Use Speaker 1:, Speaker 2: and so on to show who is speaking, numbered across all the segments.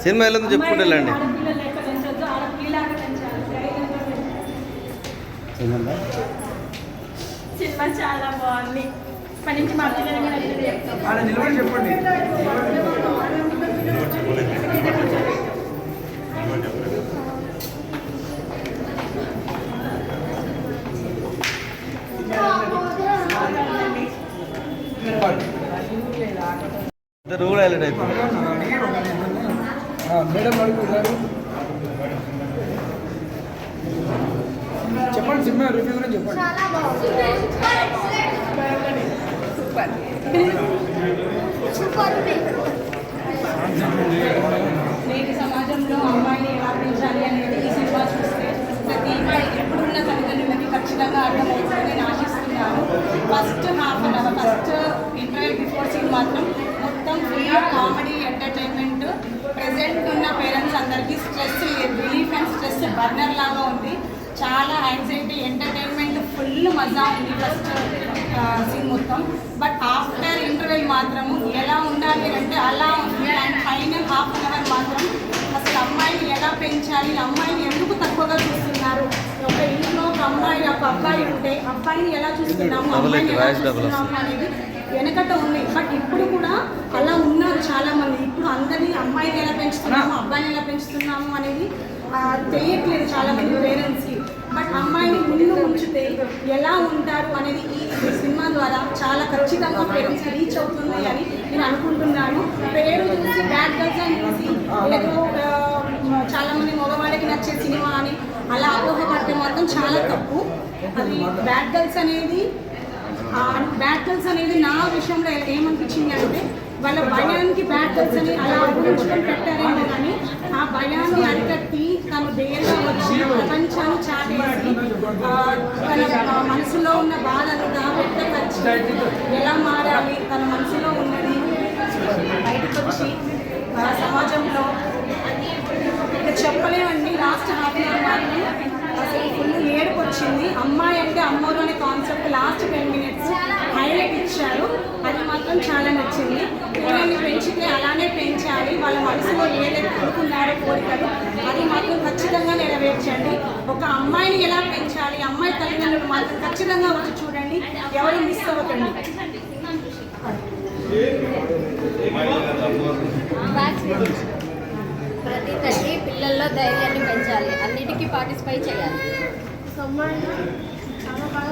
Speaker 1: Cinema ఎలా ఉందో చెప్పుకుంటూ వెళ్ళండి.
Speaker 2: సినిమా చాలా బాగుంది. ఇప్పటి నుంచి మా పిల్లలు
Speaker 3: చెప్పండి.
Speaker 1: ఇద్దరు కూడా హైలైట్ అవుతుంది
Speaker 3: మేడం అడుగుతున్నారు చెప్పండి సినిమా రివ్యూ గురించి చెప్పండి.
Speaker 2: నేటి సమాజంలో అమ్మాయిని ఎలా పెంచాలి అనేది ఈ సినిమా చూస్తే ప్రతి ఎప్పుడున్న తల్లిదండ్రులకి ఖచ్చితంగా అర్థమవుతుందని నేను ఆశిస్తున్నాను. First half an hour first interview before scene మాత్రం కామెడీ ఎంటర్టైన్మెంట్ ప్రెసెంట్ ఉన్న పేరెంట్స్ అందరికీ stress relief and stress burner లాగా ఉంది. చాలా యాంగ్జైటీ ఎంటర్టైన్మెంట్ ఫుల్ మజా ఉంది ఫస్ట్ సీన్ మొత్తం. బట్ ఆఫ్టర్ ఇంటర్వెల్ మాత్రము ఎలా ఉండాలి అంటే అలా ఉంది. And final half an hour మాత్రం అసలు అమ్మాయిని ఎలా పెంచాలి అమ్మాయిని ఎందుకు తక్కువగా చూస్తున్నారు? ఒక ఇంట్లో ఒక అమ్మాయి ఒక అబ్బాయి ఉంటే అబ్బాయిని ఎలా చూస్తున్నాము అమ్మాయిని ఎలా చూస్తున్నాము అనేది వెనకట ఉంది. బట్ ఇప్పుడు కూడా అలా ఉన్నారు చాలా మంది ఇప్పుడు అందరినీ అమ్మాయిని ఎలా పెంచుతున్నాము అబ్బాయిని ఎలా పెంచుతున్నాము అనేది తెలియట్లేదు చాలా మంది పేరెంట్స్కి బట్ అమ్మాయిని ముందు ఉంచితే ఎలా ఉంటారు అనేది ఈ సినిమా ద్వారా చాలా ఖచ్చితంగా పేరెంట్స్కి రీచ్ అవుతుంది అని నేను అనుకుంటున్నాను. పేరు చూసి బ్యాడ్ గర్ల్స్ అని చూసి చాలా మంది మగవాళ్ళకి నచ్చే సినిమా అని అలా అపోహపడితే మాత్రం చాలా తప్పు. అది బ్యాడ్ గర్ల్స్ అనేది బ్యాడ్ అనేది నా విషయంలో ఏమనిపించింది అంటే వాళ్ళ భయానికి బ్యాడ్ అని అలా ఊహించుకొని పెట్టారేమో కానీ ఆ భయాన్ని అరికట్టి తను ధైర్యంగా వచ్చి ప్రపంచాన్ని చాటేసి తన మనసులో ఉన్న బాధంతా వచ్చి ఎలా మారాలి తన మనసులో ఉన్నది బయటకు వచ్చి ఆ, సమాజంలో ఇక చెప్పలేమండి లాస్ట్ హాఫ్ అన్ అవర్ మాత్రం అసలు ఫుల్ ఏడుపు వచ్చింది అమ్మాయి అంటే అమ్మోరు అనే concept last ten minutes highlight ఇచ్చారు. అది మాత్రం చాలా నచ్చింది. పిల్లల్ని పెంచితే అలానే పెంచాలి. వాళ్ళ మనసులో ఏదైతే అనుకున్నారో కోరికలు అది మాత్రం ఖచ్చితంగా నెరవేర్చండి. ఒక అమ్మాయిని ఎలా పెంచాలి? అమ్మాయి తల్లిదండ్రులు మాత్రం ఖచ్చితంగా వచ్చి చూడండి. ఎవరు మిస్ అవ్వకండి.
Speaker 4: ప్రతి తల్లి పిల్లల్లో ధైర్యాన్ని పెంచాలి. అన్నిటికీ పార్టిసిపై చేయాలి.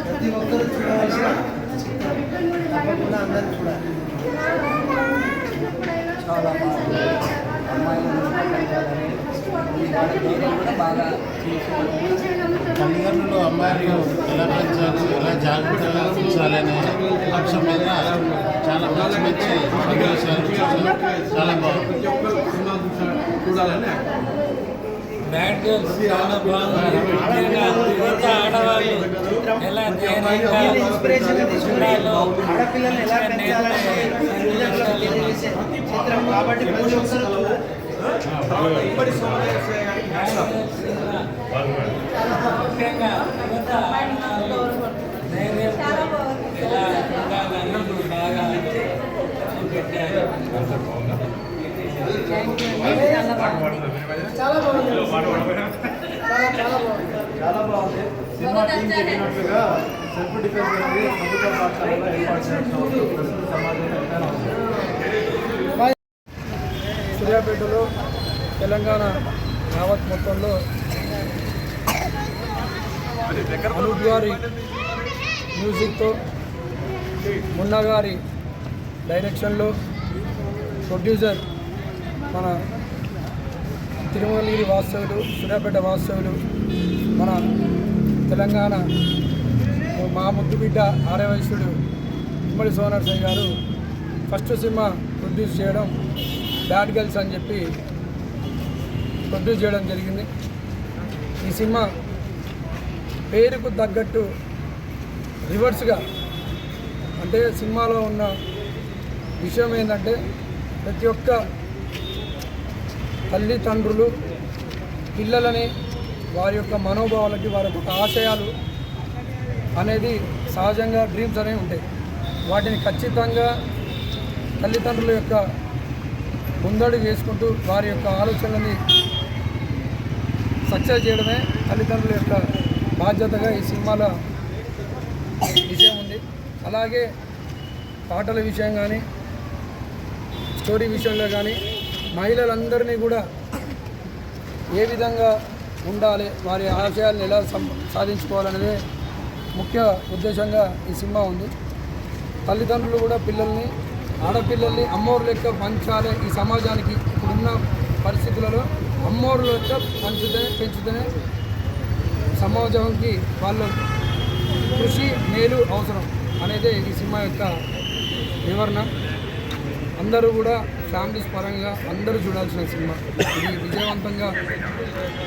Speaker 3: ప్రతి ఒక్కరు చూడాల్సిన తప్పకుండా అందరూ చూడాలి చాలా బాగా అమ్మాయిలు కూడా బాగా
Speaker 5: తల్లిదండ్రులు అమ్మాయిలు ఎలా పెంచాలి ఎలా జాగ్రత్తగా ఉంచాలి అనే అంశం మీద చాలా మంచి మంచి చాలా బాగుంది.
Speaker 6: చూడాలని గర్ల్స్ చాలా బాగుంది ముఖ్యంగా మిగతా ఆడవాళ్ళు ఎలా ధైర్యంగా ఉండాలో
Speaker 3: ఆడపిల్లల్ని ఎలా పెంచాలని
Speaker 6: నేర్పే
Speaker 3: చిత్రం కాబట్టి ప్రతి ఒక్కరు చూడాలి
Speaker 6: ముఖ్యంగా మిగతా ఆడవాళ్ళు ధైర్యం ఎలా ఉండాలని బాగా చూపెట్టారు
Speaker 3: చాలా బాగుంది చాలా బాగుంది సినిమా టీం చెప్పినట్లుగా సెల్ఫ్ డిఫెన్స్ అనేది ప్రభుత్వ పాఠశాలలో ఏర్పాటు ప్రస్తుత సూర్యాపేటలో తెలంగాణ యావత్ మొత్తంలో అనూప్ గారి మ్యూజిక్తో మున్నా గారి డైరెక్షన్లో ప్రొడ్యూసర్ మన తిరుమలగిరి వాస్తవులు సూర్యాపేట వాస్తవులు మన తెలంగాణ మా ముద్దు బిడ్డ ఆర్యవయసుడు ఉమ్మడి సోనర్సయ్య గారు ఫస్ట్ సినిమా ప్రొడ్యూస్ చేయడం బ్యాడ్ గర్ల్స్ అని చెప్పి ప్రొడ్యూస్ చేయడం జరిగింది. ఈ సినిమా పేరుకు తగ్గట్టు రివర్స్గా అంటే సినిమాలో ఉన్న విషయం ఏంటంటే ప్రతి ఒక్క తల్లిదండ్రులు పిల్లలని వారి యొక్క మనోభావాలకి వారి యొక్క ఆశయాలు
Speaker 7: అనేది సహజంగా డ్రీమ్స్ అనేవి ఉంటాయి. వాటిని ఖచ్చితంగా తల్లిదండ్రుల యొక్క ముందడుగు వేసుకుంటూ వారి యొక్క ఆలోచనని సక్సెస్ చేయడమే తల్లిదండ్రుల యొక్క బాధ్యతగా ఈ సినిమాల విషయం ఉంది. అలాగే పాటల విషయం కానీ స్టోరీ విషయంలో కానీ మహిళలందరినీ కూడా ఏ విధంగా ఉండాలి వారి ఆశయాలను ఎలా సం- సాధించుకోవాలనేదే ముఖ్య ఉద్దేశంగా ఈ సినిమా ఉంది. తల్లిదండ్రులు కూడా పిల్లల్ని ఆడపిల్లల్ని అమ్మోరు లెక్క పంచాలి ఈ సమాజానికి ఇప్పుడున్న పరిస్థితులలో. అమ్మోరు లెక్క పంచుతనే పెంచితేనే సమాజంకి వాళ్ళ కృషి మేలు అవసరం అనేది ఈ సినిమా యొక్క వివరణ. అందరూ కూడా ఫ్యామిలీస్ పరంగా అందరూ చూడాల్సిన సినిమా. ఇది విజయవంతంగా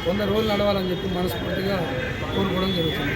Speaker 7: వంద రోజులు నడవాలని చెప్పి మనస్ఫూర్తిగా కోరుకోవడం జరుగుతుంది.